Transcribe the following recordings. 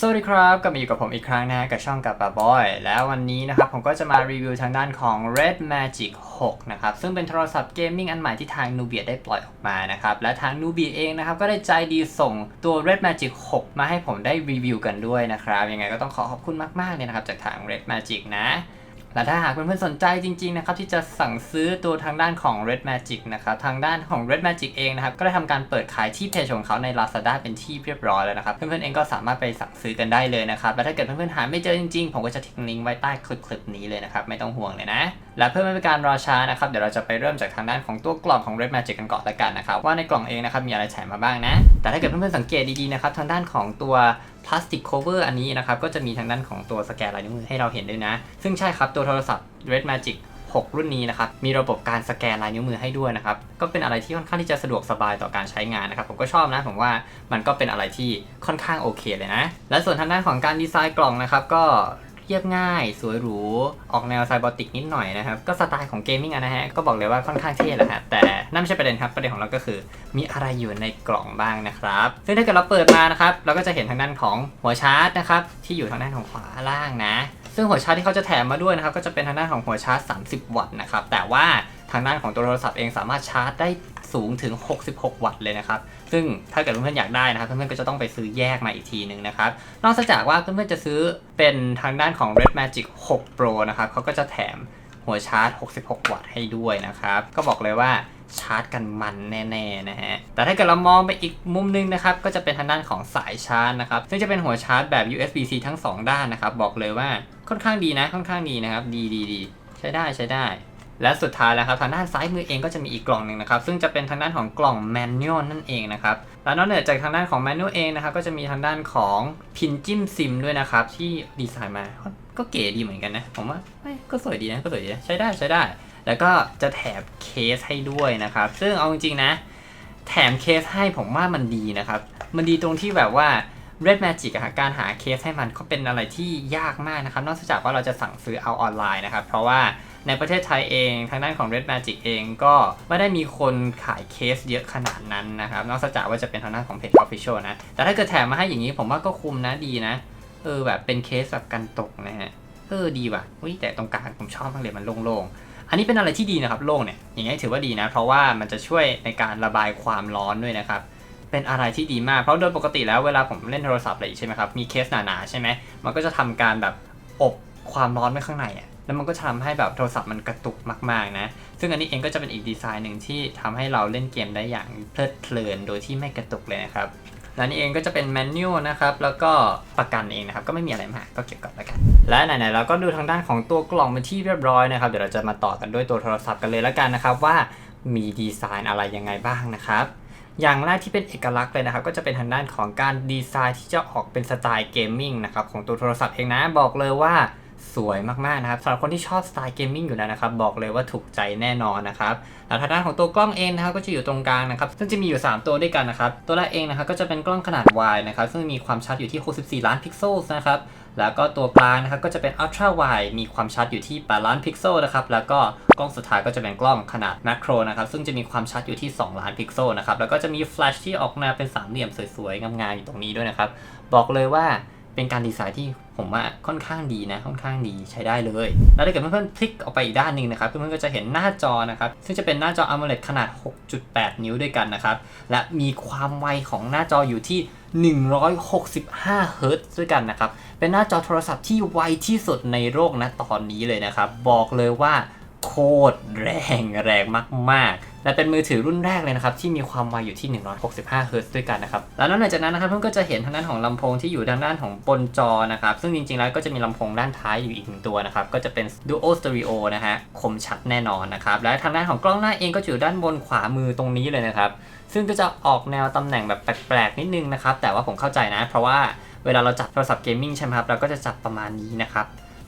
สวัสดีครับกลับมาอยู่กับผมอีกครั้งนะกับช่องกับปาบอย แล้ววันนี้นะครับผมก็จะมารีวิวทางด้านของ Red Magic 6 นะครับ ซึ่งเป็นโทรศัพท์เกมมิ่งอันใหม่ที่ทาง Nubia ได้ปล่อยออกมานะครับ และทาง Nubia เองนะครับ ก็ได้ใจดีส่งตัว Red Magic 6 มาให้ผมได้รีวิวกันด้วยนะครับ ยังไงก็ต้องขอขอบคุณมากๆเลยนะครับ จากทาง Red Magic นะ และถ้าหากเพื่อนๆสนใจจริงๆนะครับที่จะสั่งซื้อตัวทางด้านของ Red Magic นะครับทางด้านของ Red Magic เองนะครับก็ได้ทำการเปิดขายที่เพจของเขาใน Lazada เป็นที่เรียบร้อยแล้วนะครับเพื่อนๆเองก็สามารถไปสั่งซื้อกันได้เลยนะครับและถ้าเกิดเพื่อนๆหาไม่เจอจริงๆ ผมก็จะทิ้งลิงก์ไว้ใต้คลิปๆนี้เลยนะครับไม่ต้องห่วงเลยนะ และเพื่อไม่เป็นการรอช้านะครับเดี๋ยวเราจะไปเริ่มจากทางด้านของตัวกล่องของ Red Magic กันก่อนละกันนะครับว่าในกล่องเองนะครับมีอะไรแถมมาบ้างนะ แต่ถ้าเกิดเพื่อนๆสังเกตดีๆนะครับทางด้านของตัว พลาสติกโคเวอร์อันนี้นะครับก็จะมีทางด้านของตัวสแกนลายนิ้วมือให้เราเห็นด้วยนะ ซึ่งใช่ครับตัวโทรศัพท์ Red Magic 6 รุ่นนี้นะครับ มีระบบการสแกนลายนิ้วมือให้ด้วยนะครับ ก็เป็นอะไรที่ค่อนข้างที่จะสะดวกสบายต่อการใช้งานนะครับ ผมก็ชอบนะ ผมว่ามันก็เป็นอะไรที่ค่อนข้างโอเคเลยนะ และส่วนทางด้านของการดีไซน์กล่องนะครับ ก็ เรียบง่าย สวยหรู ออกแนวไซบอติกนิดหน่อยนะครับ ก็สไตล์ของเกมมิ่งนะฮะ ก็บอกเลยว่าค่อนข้างเท่แหละฮะ แต่นั่นไม่ใช่ประเด็นครับ ประเด็นของเราก็คือ มีอะไรอยู่ในกล่องบ้างนะครับ ซึ่งถ้าเกิดเราเปิดมานะครับ เราก็จะเห็นทางด้านของหัวชาร์จนะครับ ที่อยู่ทางด้านของขวาล่างนะ ซึ่งหัวชาร์จที่เขาจะแถมมาด้วยนะครับ ก็จะเป็นทางด้านของหัวชาร์จ 30 วัตต์นะครับ แต่ว่าทางด้านของตัวโทรศัพท์เองสามารถชาร์จได้สูงถึง 66 วัตต์เลยนะครับ ซึ่งถ้าเกิดเพื่อนๆอยากได้นะครับเพื่อนๆก็จะต้องไปซื้อแยกมาอีกทีหนึ่งนะครับ นอกจากว่าเพื่อนๆจะซื้อเป็นทางด้านของ Red Magic 6 Pro นะครับเขาก็จะแถมหัวชาร์จ 66 วัตต์ให้ด้วยนะครับ ก็บอกเลยว่าชาร์จกันมันแน่ๆนะฮะ แต่ถ้าเกิดเรามองไปอีกมุมนึงนะครับ ก็จะเป็นทางด้านของสายชาร์จนะครับ ซึ่งจะเป็นหัวชาร์จแบบ USB-C ทั้ง 2 ด้านนะครับ บอกเลยว่าค่อนข้างดีนะ ค่อนข้างดีนะครับ ดีดีดีใช้ได้ใช้ได้ และสุดท้ายแล้วครับทางด้านซ้ายมือเองก็จะมีอีกกล่องหนึ่งนะครับซึ่งจะเป็นทางด้านของกล่องแมนนวลนั่นเองนะครับและนอกเหนือจากทางด้านของแมนนวลเองนะครับก็จะมีทางด้านของพินจิ้มซิมด้วยนะครับที่ดีไซน์มาก็เก๋ดีเหมือนกันนะผมว่าก็สวยดีนะก็สวยดีใช้ได้ใช้ได้ แล้วก็จะแถมเคสให้ด้วยนะครับซึ่งเอาจริงๆนะ แถมเคสให้ผมว่ามันดีนะครับมันดีตรงที่แบบว่า Red Magic อะฮะการหาเคสให้มันก็เป็นอะไรที่ยากมากนะครับนอกจากว่าเราจะสั่งซื้อเอาออนไลน์นะครับเพราะว่า ในประเทศไทยเอง ทางด้านของ Red Magic เองก็ไม่ได้มีคนขายเคสเยอะขนาดนั้นนะครับ นอกจากว่าจะเป็นทางด้านของเพจ Official นะ แต่ถ้าเกิดแถมมาให้อย่างนี้ผมว่าก็คุ้มนะดีนะ เออแบบเป็นเคสแบบกันตกนะฮะ เออดีว่ะอุ้ยแต่ตรงกลางผมชอบมากเลยมันโล่งๆ อันนี้เป็นอะไรที่ดีนะครับโล่งเนี่ยอย่างนี้ถือว่าดีนะ เพราะว่ามันจะช่วยในการระบายความร้อนด้วยนะครับเป็นอะไรที่ดีมาก เพราะโดยปกติแล้วเวลาผมเล่นโทรศัพท์อะไรใช่ไหมครับ มีเคสหนาๆใช่ไหมมันก็จะทำการแบบอบความร้อนไว้ข้างในอะ แล้วมันก็จะทำให้แบบโทรศัพท์มันกระตุกมากๆนะ ซึ่งอันนี้เองก็จะเป็นอีกดีไซน์หนึ่งที่ทำให้เราเล่นเกมได้อย่างเพลิดเพลินโดยที่ไม่กระตุกเลยนะครับและนี่เองก็จะเป็นแมนนวลนะครับ แล้วก็ประกันเองนะครับ ก็ไม่มีอะไรมากก็เก็บก่อนแล้วกัน และไหนๆเราก็ดูทางด้านของตัวกล่องเป็นที่เรียบร้อยนะครับ เดี๋ยวเราจะมาต่อกันด้วยตัวโทรศัพท์กันเลยแล้วกันนะครับ ว่ามีดีไซน์อะไรยังไงบ้างนะครับ อย่างแรกที่เป็นเอกลักษณ์เลยนะครับ ก็จะเป็นทางด้านของการดีไซน์ที่จะออกเป็นสไตล์เกมมิ่งนะครับของตัวโทรศัพท์เองนะบอกเลยว่า สวยมากๆนะครับสำหรับคนที่ชอบสไตล์เกมมิ่งอยู่แล้วนะครับ บอกเลยว่าถูกใจแน่นอนนะครับแล้วทางด้านของตัวกล้องเองนะครับก็จะอยู่ตรงกลางนะครับ ซึ่งจะมีอยู่ 3 ตัวด้วยกันนะครับ ตัวแรกเองนะครับก็จะเป็นกล้องขนาด wide นะครับ ซึ่งมีความชัดอยู่ที่ 64 ล้านพิกเซลนะครับ แล้วก็ตัวกลางนะครับก็จะเป็น ultra wide มีความชัดอยู่ที่8ล้านพิกเซลนะครับ แล้วก็กล้องสุดท้ายก็จะเป็นกล้องขนาด macro นะครับ ซึ่งจะมีความชัดอยู่ที่ 2 ล้านพิกเซลนะครับ แล้วก็จะมี flash ที่ออกแนวเป็นสามเหลี่ยมสวยๆงามๆอยู่ตรงนี้ด้วยนะครับ บอกเลยว่า เป็นการดีไซน์ที่ผมว่าค่อนข้างดีนะค่อนข้างดีใช้ได้เลย แล้วถ้าเกิดเพื่อนๆพลิกออกไปอีกด้านหนึ่งนะครับเพื่อนๆก็จะเห็นหน้าจอนะครับซึ่งจะเป็นหน้าจอ AMOLED ขนาด 6.8 นิ้วด้วยกันนะครับและมีความไวของหน้าจออยู่ที่165เฮิร์ตซ์ด้วยกันนะครับ เป็นหน้าจอโทรศัพท์ที่ไวที่สุดในโลกนะตอนนี้เลยนะครับ บอกเลยว่าโคตรแรงแรงมาก ๆ และเป็นมือถือรุ่นแรกเลยนะครับที่มีความไวอยู่ที่ 165เฮิร์ตซ์ด้วยกันนะครับแล้วนอกจากนั้นนะครับเพื่อนก็จะเห็นทางด้านของลำโพงที่อยู่ด้านด้านของบนจอนะครับซึ่งจริงๆแล้วก็จะมีลำโพงด้านท้ายอยู่อีกหนึ่งตัวนะครับก็จะเป็น Duo Stereo นะฮะคมชัดแน่นอนนะครับและทางด้านของกล้องหน้าเองก็อยู่ด้านบนขวามือตรงนี้เลยนะครับซึ่งก็จะออกแนวตำแหน่งแบบแปลกๆนิดนึงนะครับแต่ว่าผมเข้าใจนะ เพราะว่าเวลาเราจับโทรศัพท์เกมมิ่งใช่ไหมครับเราก็จะจับประมาณนี้นะครับ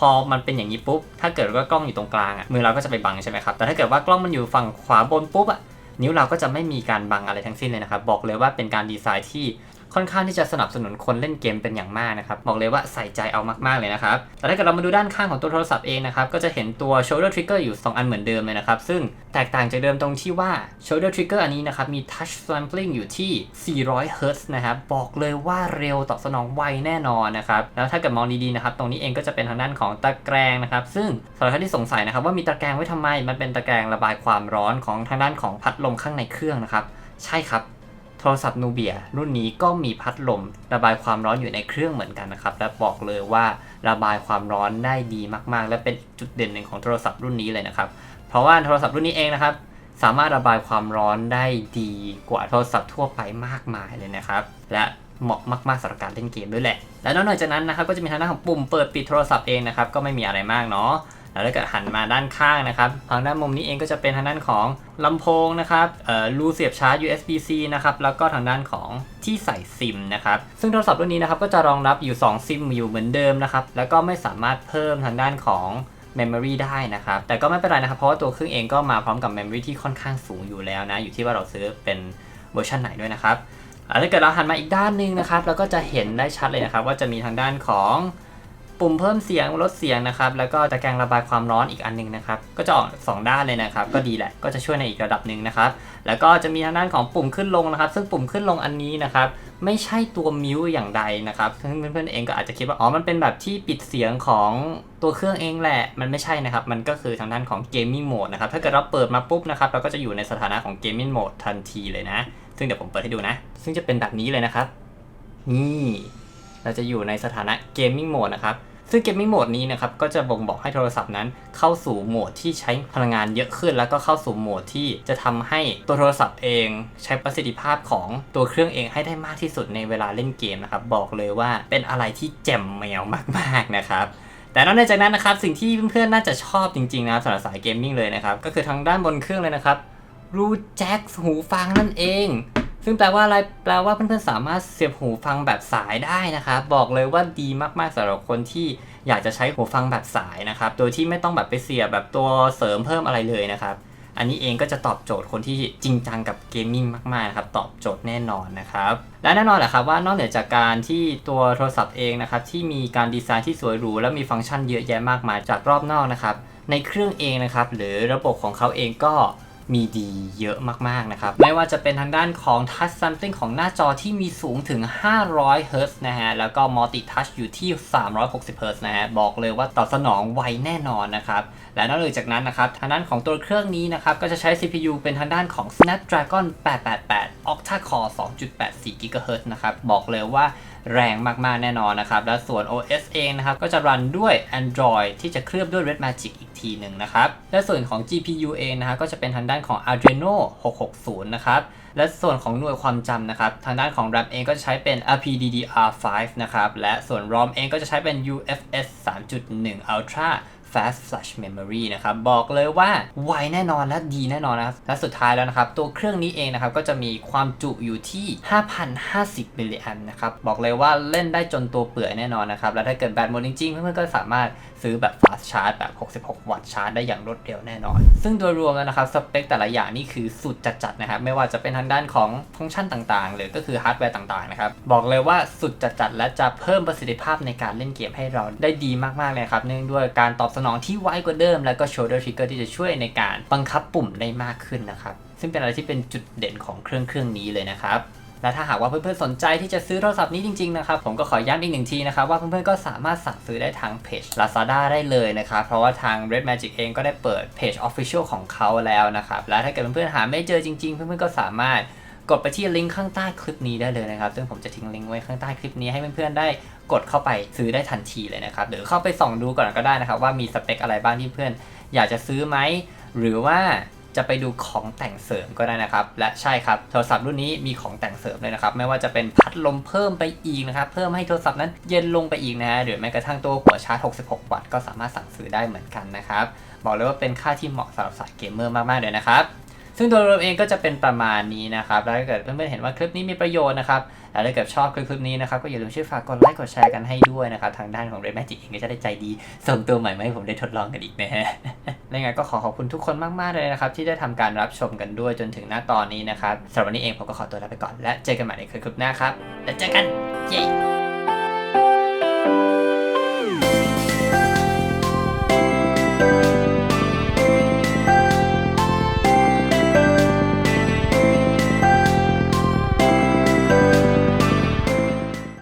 พอมันเป็นอย่างนี้ปุ๊บ ถ้าเกิดว่ากล้องอยู่ตรงกลางอะมือเราก็จะไปบังใช่ไหมครับ แต่ถ้าเกิดว่ากล้องมันอยู่ฝั่งขวาบนปุ๊บอะนิ้วเราก็จะไม่มีการบังอะไรทั้งสิ้นเลยนะครับ บอกเลยว่าเป็นการดีไซน์ที่ ค่อนข้างที่จะสนับสนุนคนเล่นเกมเป็นอย่างมากนะครับบอกเลยว่าใส่ใจเอามากๆเลยนะครับแต่ถ้าเกิดเรามาดูด้านข้างของตัวโทรศัพท์เองนะครับก็จะเห็นตัว shoulder trigger อยู่ 2 อันเหมือนเดิมเลยนะครับซึ่งแตกต่างจากเดิมตรงที่ว่า shoulder trigger อันนี้นะครับมี touch sampling อยู่ที่ 400 Hz นะครับบอกเลยว่าเร็วตอบสนองไวแน่นอนนะครับแล้วถ้าเกิดมองดีๆนะครับตรงนี้เองก็จะเป็นทางด้านของตะแกรงนะครับซึ่งสำหรับท่านที่สงสัยนะครับว่ามีตะแกรงไว้ทำไมมันเป็นตะแกรงระบายความร้อนของทางด้านของพัดลมข้างในเครื่องนะครับใช่ครับ โทรศัพท์นูเบียรุ่นนี้ก็มีพัดลม ระบายความร้อนอยู่ในเครื่องเหมือนกันนะครับ และบอกเลยว่าระบายความร้อนได้ดีมาก ๆ และเป็นจุดเด่นหนึ่งของโทรศัพท์รุ่นนี้เลยนะครับ เพราะว่าโทรศัพท์รุ่นนี้เองนะครับ สามารถระบายความร้อนได้ดีกว่าโทรศัพท์ทั่วไปมากมายเลยนะครับ และเหมาะมากๆสำหรับการเล่นเกมด้วยแหละ และนอกจากนั้นนะครับก็จะมีทางด้านของปุ่มเปิดปิดโทรศัพท์เองนะครับก็ไม่มีอะไรมากเนาะ แล้วถ้าเกิดหันมาด้านข้างนะครับทางด้านมุมนี้เองก็จะเป็นทางด้านของลำโพงนะครับรูเสียบชาร์จ USB-C นะครับ แล้วก็ทางด้านของที่ใส่ซิมนะครับ ซึ่งโทรศัพท์รุ่นนี้นะครับก็จะรองรับอยู่ 2 ซิมอยู่เหมือนเดิมนะครับ แล้วก็ไม่สามารถเพิ่มทางด้านของ Memory ได้นะครับ แต่ก็ไม่เป็นไรนะครับ เพราะว่าตัวเครื่องเองก็มาพร้อมกับ Memory ที่ค่อนข้างสูงอยู่แล้วนะ อยู่ที่ว่าเราซื้อเป็นเวอร์ชันไหนด้วยนะครับแล้วถ้าเกิดเราหันมาอีกด้านหนึงนะครับ เราก็จะเห็นได้ชัดเลยนะครับ ว่าจะมีทางด้านของ ปุ่มเพิ่มเสียงลดเสียงนะครับ แล้วก็ตะแกรงระบายความร้อนอีกอันหนึงนะครับ ก็จะออกสองด้านเลยนะครับ ก็ดีแหละ ก็จะช่วยในอีกระดับหนึ่งนะครับ แล้วก็จะมีทางด้านของปุ่มขึ้นลงนะครับ ซึ่งปุ่มขึ้นลงอันนี้นะครับ ไม่ใช่ตัวมิวอย่างใดนะครับซึ่งเพื่อนๆเองก็อาจจะคิดว่า อ๋อ มันเป็นแบบที่ปิดเสียงของตัวเครื่องเองแหละ มันไม่ใช่นะครับ มันก็คือทางด้านของ Gaming Mode นะครับ ถ้าเกิดเราเปิดมาปุ๊บนะครับ เราก็จะอยู่ในสถานะของ Gaming Mode ทันทีเลยนะ ซึ่งเดี๋ยวผมเปิดให้ดูนะ ซึ่งจะเป็นแบบนี้เลยนะครับ นี่ เราจะอยู่ในสถานะ Gaming Mode นะครับ ซึ่ง Gaming Mode นี้นะครับก็จะบ่งบอกให้โทรศัพท์นั้น เข้าสู่โหมดที่ใช้พลังงานเยอะขึ้น แล้วก็เข้าสู่โหมดที่จะทำให้ตัวโทรศัพท์เอง ใช้ประสิทธิภาพของตัวเครื่องเองให้ได้มากที่สุดในเวลาเล่นเกมนะครับบอกเลยว่าเป็นอะไรที่แจ่มแมวมาก ๆนะครับแต่นอกจากนั้นนะครับสิ่งที่เพื่อนๆน่าจะชอบจริงๆนะสำหรับสายเกมมิ่งเลยนะครับก็คือทางด้านบนเครื่องเลยนะครับรูแจ็คหูฟังนั่นเอง ซึ่งแปลว่าอะไร แปลว่าเพื่อนๆสามารถเสียบหูฟังแบบสายได้นะครับ บอกเลยว่าดีมากๆสำหรับคนที่อยากจะใช้หูฟังแบบสายนะครับ โดยที่ไม่ต้องแบบไปเสียบแบบตัวเสริมเพิ่มอะไรเลยนะครับ อันนี้เองก็จะตอบโจทย์คนที่จริงจังกับเกมมิ่งมากๆนะครับ ตอบโจทย์แน่นอนนะครับ และแน่นอนแหละครับว่านอกเหนือจากการที่ตัวโทรศัพท์เองนะครับที่มีการดีไซน์ที่สวยหรูและมีฟังก์ชันเยอะแยะมากมายจากรอบนอกนะครับ ในเครื่องเองนะครับหรือระบบของเขาเองก็ มีดีเยอะมากๆนะครับ ไม่ว่าจะเป็นทางด้านของ Touch Sampling ของหน้าจอที่มีสูงถึง 500 Hz นะฮะ แล้วก็ Multi Touch อยู่ที่ 360 Hz นะฮะ บอกเลยว่าตอบสนองไวแน่นอนนะครับ และนอกจากนั้นนะครับ ทางด้านของตัวเครื่องนี้นะครับ ก็จะใช้ CPU เป็นทางด้านของ Snapdragon 888 Octa Core 2.84 GHz นะครับ บอกเลยว่า แรงมากๆแน่นอนนะครับ และส่วน OS เองนะครับ ก็จะรันด้วย Android ที่จะเคลือบด้วย Red Magic อีกทีหนึ่งนะครับ และส่วนของ GPU เองนะครับก็จะเป็นทางด้านของ Adreno 660 นะครับและส่วนของหน่วยความจำนะครับ ทางด้านของ RAM เองก็จะใช้เป็น LPDDR5 นะครับ และส่วน ROM เองก็จะใช้เป็น UFS 3.1 Ultra Fast Flash Memory นะครับ บอกเลยว่าไวแน่นอนและดีแน่นอนนะครับ และสุดท้ายแล้วนะครับ ตัวเครื่องนี้เองนะครับ ก็จะมีความจุอยู่ที่ 5,050 มิลลิแอมนะครับ บอกเลยว่าเล่นได้จนตัวเปื่อยแน่นอนนะครับ แล้วถ้าเกิดแบตหมดจริงๆ เพื่อนๆก็สามารถซื้อแบบ fast charge แบบ 66 วัตต์ชาร์จได้อย่างรวดเร็วแน่นอน ซึ่งโดยรวมแล้วนะครับ สเปคแต่ละอย่างนี่คือสุดจัดๆนะครับ ไม่ว่าจะเป็นทางด้านของฟังก์ชันต่างๆ หรือก็คือฮาร์ดแวร์ต่างๆ นะครับ บอกเลยว่าสุดจัดๆและจะเพิ่มประสิทธิภาพในการเล่นเกมให้เราได้ดีมากๆเลยครับ เนื่องด้วยการตอบสนองที่ไวกว่าเดิม แล้วก็ shoulder trigger ที่จะช่วยในการบังคับปุ่มได้มากขึ้นนะครับ ซึ่งเป็นอะไรที่เป็นจุดเด่นของเครื่องเครื่องนี้เลยนะครับและถ้าหากว่าเพื่อนๆสนใจที่จะซื้อโทรศัพท์นี้จริงๆนะครับผมก็ขอย้ำอีกหนึ่งทีนะครับว่าเพื่อนๆก็สามารถสั่งซื้อได้ทางเพจ Lazada ได้เลยนะครับเพราะว่าทาง Red Magic เองก็ได้เปิดเพจ Official ของเขาแล้วนะครับและถ้าเกิดเพื่อนๆหาไม่เจอจริงๆ เพื่อนๆก็สามารถ กดไปที่ลิงก์ข้างใต้คลิปนี้ได้เลยนะครับ ซึ่งผมจะทิ้งลิงก์ไว้ข้างใต้คลิปนี้ให้เพื่อนๆได้กดเข้าไปซื้อได้ทันทีเลยนะครับ หรือเข้าไปส่องดูก่อนก็ได้นะครับ ว่ามีสเปคอะไรบ้างที่เพื่อนอยากจะซื้อไหม หรือว่าจะไปดูของแต่งเสริมก็ได้นะครับ และใช่ครับ โทรศัพท์รุ่นนี้มีของแต่งเสริมเลยนะครับ ไม่ว่าจะเป็นพัดลมเพิ่มไปอีกนะครับ เพิ่มให้โทรศัพท์นั้นเย็นลงไปอีกนะฮะหรือแม้กระทั่งตัวหัวชาร์จ 66 วัตต์ก็สามารถสั่งซื้อได้เหมือนกันนะครับ บอกเลยว่าเป็นค่าที่เหมาะสำหรับสายเกมเมอร์มากๆเลยนะครับ ซึ่งโดยรวมเองก็จะเป็นประมาณนี้นะครับแล้วถ้าเกิดเพื่อนๆเห็นว่าคลิปนี้มีประโยชน์นะครับแล้วถ้าเกิดชอบคลิปนี้นะครับก็อย่าลืมช่วยฝากกดไลค์กดแชร์กันให้ด้วยนะครับทางด้านของ Red Magic เองก็จะได้ใจดีส่งตัวใหม่มาให้ผมได้ทดลองกันอีกนะฮะและยังไงก็ขอขอบคุณทุกคนมากๆเลยนะครับที่ได้ทำการรับชมกันด้วยจนถึงหน้าตอนนี้นะครับสำหรับวันนี้เองผมก็ขอตัวลาไปก่อนและเจอกันใหม่ในคลิปหน้าครับแล้วเจอกันเย้